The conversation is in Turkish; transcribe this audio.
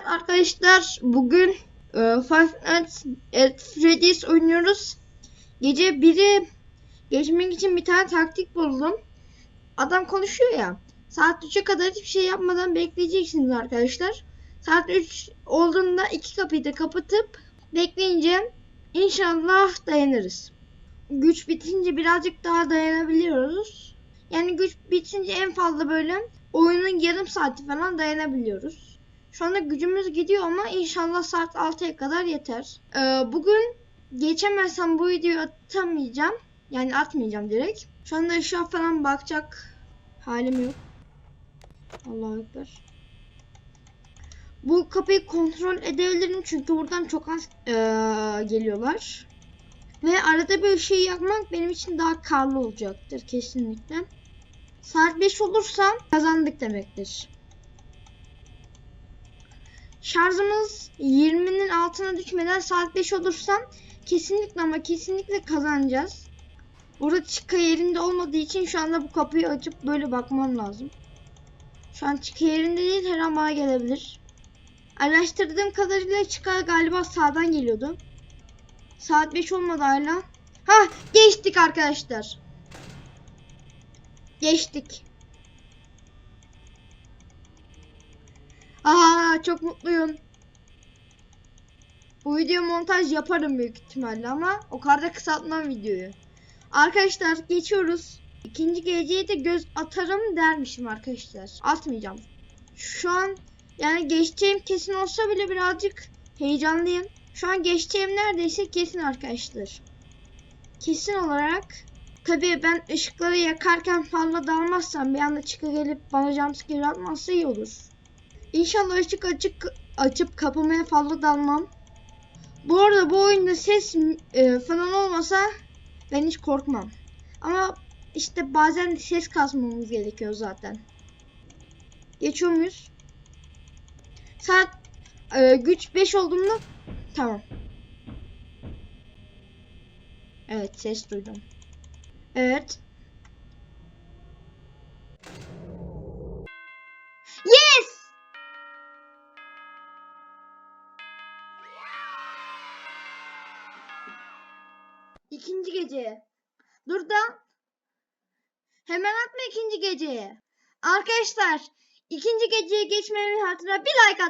Evet arkadaşlar bugün e, Five Nights at Freddy's oynuyoruz. Gece 1'i geçmek için bir tane taktik buldum. Adam konuşuyor ya. Saat 3'e kadar hiçbir şey yapmadan bekleyeceksiniz arkadaşlar. Saat 3 olduğunda iki kapıyı da kapatıp bekleyince inşallah dayanırız. Güç bitince birazcık daha dayanabiliyoruz. Yani güç bitince en fazla böyle oyunun yarım saati falan dayanabiliyoruz. Şu anda gücümüz gidiyor ama inşallah saat 6'ya kadar yeter. Ee, bugün geçemezsem bu videoyu atamayacağım. Yani atmayacağım direkt. Şu anda ışığa falan bakacak halim yok. Allahu Ekber. Bu kapıyı kontrol edebilirim çünkü buradan çok az ee, geliyorlar. Ve arada bir ışığı yakmak benim için daha karlı olacaktır kesinlikle. Saat 5 olursa kazandık demektir. Şarjımız 20'nin altına düşmeden saat 5 olursa kesinlikle ama kesinlikle kazanacağız. Burada çıka yerinde olmadığı için şu anda bu kapıyı açıp böyle bakmam lazım. Şu an çıka yerinde değil her an bana gelebilir. Araştırdığım kadarıyla çıka galiba sağdan geliyordu. Saat 5 olmadı hala. Ha geçtik arkadaşlar. Geçtik. Çok mutluyum. Bu video montaj yaparım büyük ihtimalle ama o kadar da kısaltmam videoyu. Arkadaşlar geçiyoruz. İkinci geceye de göz atarım dermişim arkadaşlar. Atmayacağım. Şu an yani geçeceğim kesin olsa bile birazcık heyecanlıyım. Şu an geçeceğim neredeyse kesin arkadaşlar. Kesin olarak Tabii ben ışıkları yakarken fazla dalmazsam bir anda çıka gelip bana jumpscare atmazsa iyi olur. İnşallah ışık açık açıp kapamaya fazla dalmam. Bu arada bu oyunda ses e, falan olmasa ben hiç korkmam. Ama işte bazen ses kasmamız gerekiyor zaten. Geçiyor muyuz? Saat e, güç 5 olduğunda tamam. Evet ses duydum. Evet. İkinci gece. Dur da. Hemen atma ikinci geceye. Arkadaşlar ikinci geceye geçmemin hatırına bir like at.